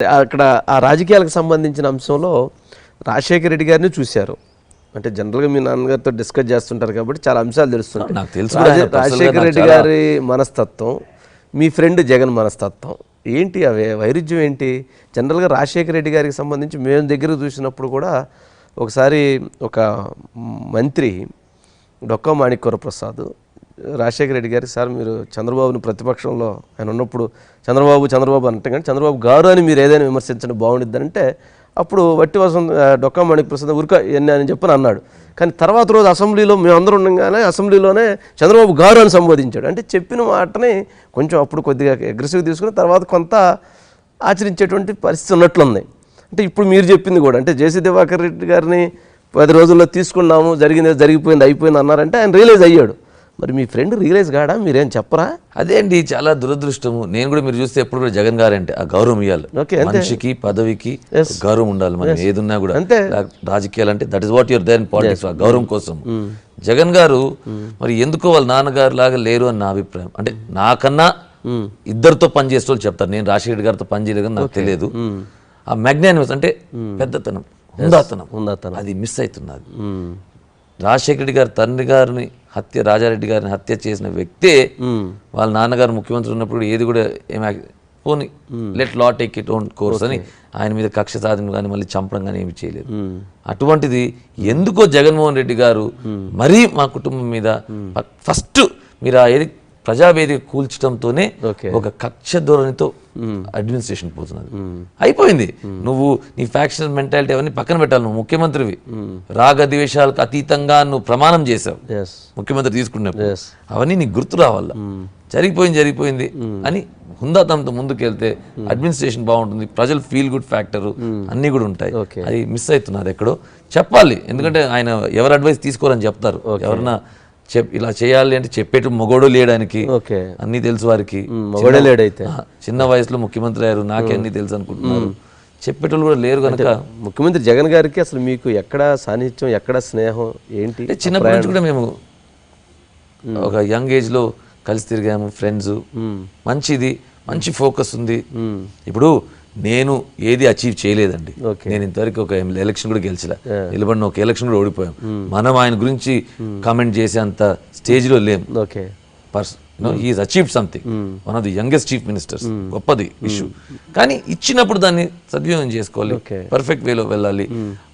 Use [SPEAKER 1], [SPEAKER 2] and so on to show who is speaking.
[SPEAKER 1] అక్కడ ఆ రాజకీయాలకు సంబంధించిన అంశంలో రాజశేఖర రెడ్డి గారిని చూశారు. అంటే జనరల్గా మీ నాన్నగారితో డిస్కస్ చేస్తుంటారు కాబట్టి చాలా అంశాలు తెలుస్తుంటాయి. రాజశేఖర రెడ్డి గారి మనస్తత్వం మీ ఫ్రెండ్ జగన్ మనస్తత్వం ఏంటి అవే వైరుధ్యం ఏంటి? జనరల్గా రాజశేఖర రెడ్డి గారికి సంబంధించి మేము దగ్గర చూసినప్పుడు కూడా ఒకసారి ఒక మంత్రి డొక్కా మాణిక్వర ప్రసాద్ రాజశేఖర రెడ్డి గారికి సార్ మీరు చంద్రబాబుని ప్రతిపక్షంలో ఆయన ఉన్నప్పుడు చంద్రబాబు చంద్రబాబు అంటే కానీ చంద్రబాబు గారు అని మీరు ఏదైనా విమర్శించండి బాగుండిద్ది అంటే అప్పుడు వట్టి వసం డొక్కా మాణిక్ ప్రసాద్ ఉరక ఎన్ని అని చెప్పని అన్నాడు. కానీ తర్వాత రోజు అసెంబ్లీలో మేమందరం ఉండగానే అసెంబ్లీలోనే చంద్రబాబు గారు అని సంబోధించాడు. అంటే చెప్పిన మాటని కొంచెం అప్పుడు కొద్దిగా అగ్రెసివ్ తీసుకుని తర్వాత కొంత ఆచరించేటువంటి పరిస్థితి ఉన్నట్లుంది. అంటే ఇప్పుడు మీరు చెప్పింది కూడా అంటే జేసీ దివాకర్ రెడ్డి గారిని పది రోజుల్లో తీసుకున్నాము జరిగింది జరిగిపోయింది అయిపోయింది అన్నారంటే ఆయన రియలైజ్ అయ్యాడు. మరి మీ ఫ్రెండ్ రియలైజ్ కాడా? మీరేం చెప్పరా?
[SPEAKER 2] అదే అండి చాలా దురదృష్టము. నేను కూడా మీరు చూస్తే ఎప్పుడు కూడా జగన్ గారు అంటే ఆ గౌరవం ఇవ్వాలి. మనిషికి పదవికి గౌరవం ఉండాలి మనం ఏదున్నా కూడా.
[SPEAKER 1] అంతే.
[SPEAKER 2] రాజకీయాలు అంటే that is what your their politics ఆ గౌరవం కోసం. జగన్ గారు మరి ఎందుకో వాళ్ళ నాన్నగారు లాగా లేరు అని నా అభిప్రాయం. అంటే నాకన్నా ఇద్దరితో పని చేసే వాళ్ళు చెప్తారు. నేను రాజశేఖర్ గారితో పని చేయలేదు కానీ నాకు తెలియదు. ఆ మ్యాగ్నానిమస్ అంటే పెద్దతనం హుందాతనం. అది మిస్ అవుతున్నది రాజశేఖర రెడ్డి గారి తండ్రి గారిని హత్య రాజారెడ్డి గారిని హత్య చేసిన వ్యక్తే వాళ్ళ నాన్నగారు ముఖ్యమంత్రి ఉన్నప్పుడు ఏది కూడా ఏమి పోని let law take it own course అని ఆయన మీద కక్ష సాధన కానీ మళ్ళీ చంపడం కానీ ఏమి చేయలేదు. అటువంటిది ఎందుకో జగన్మోహన్ రెడ్డి గారు మరీ మా కుటుంబం మీద ఫస్ట్ మీరు ఆ ఏది ప్రజావేదిక కూల్చడంతోనే. ఒక కక్ష ధోరణితో అడ్మినిస్ట్రేషన్ పోతున్నది. అయిపోయింది. నువ్వు నీ ఫ్యాక్షన్ మెంటాలిటీ అవన్నీ పక్కన పెట్టాలి నువ్వు ముఖ్యమంత్రివి. రాగ ద్వేషాలకు అతీతంగా నువ్వు ప్రమాణం చేసావు ముఖ్యమంత్రి తీసుకున్నప్పుడు. అవన్నీ నీకు గుర్తు రావాల? జరిగిపోయింది జరిగిపోయింది అని హుందాతంతో ముందుకెళ్తే అడ్మినిస్ట్రేషన్ బాగుంటుంది. ప్రజలు ఫీల్ గుడ్ ఫ్యాక్టర్ అన్నీ కూడా ఉంటాయి. అది మిస్ అవుతున్నది ఎక్కడో. చెప్పాలి. ఎందుకంటే ఆయన ఎవరు అడ్వైస్ తీసుకోరని చెప్తారు. ఎవరన్నా చెప్ ఇలా చేయాలి అంటే చెప్పేటు మొగోడు లేయడానికి.
[SPEAKER 1] ఓకే.
[SPEAKER 2] అన్నీ తెలుసు వారికి.
[SPEAKER 1] మొగడే లేడైతే.
[SPEAKER 2] చిన్న వయసులో ముఖ్యమంత్రి అయ్యారు. నాకే అన్ని తెలుసు అనుకుంటున్నారు. చెప్పేటోళ్ళు కూడా లేరు కనుక
[SPEAKER 1] ముఖ్యమంత్రి జగన్ గారికి అసలు మీకు ఎక్కడ సాన్నిధ్యం ఎక్కడ స్నేహం ఏంటి?
[SPEAKER 2] చిన్నప్పటి నుంచి కూడా మేము ఒక యంగ్ ఏజ్లో కలిసి తిరిగాము ఫ్రెండ్స్. మంచిది మంచి ఫోకస్ ఉంది. ఇప్పుడు నేను ఏది అచీవ్ చేయలేదండి. నేను ఇంతవరకు ఒక ఎలక్షన్ కూడా గెలిచలే. నిలబడిన ఒక ఎలక్షన్ కూడా ఓడిపోయాం. మనం ఆయన గురించి కామెంట్ చేసే అంత స్టేజ్లో he's achieve something one of the youngest chief ministers గొప్పది ఇష్యూ కానీ ఇచ్చినప్పుడు దాన్ని సద్వినియోగం చేసుకోవాలి. పర్ఫెక్ట్ వేలో వెళ్ళాలి.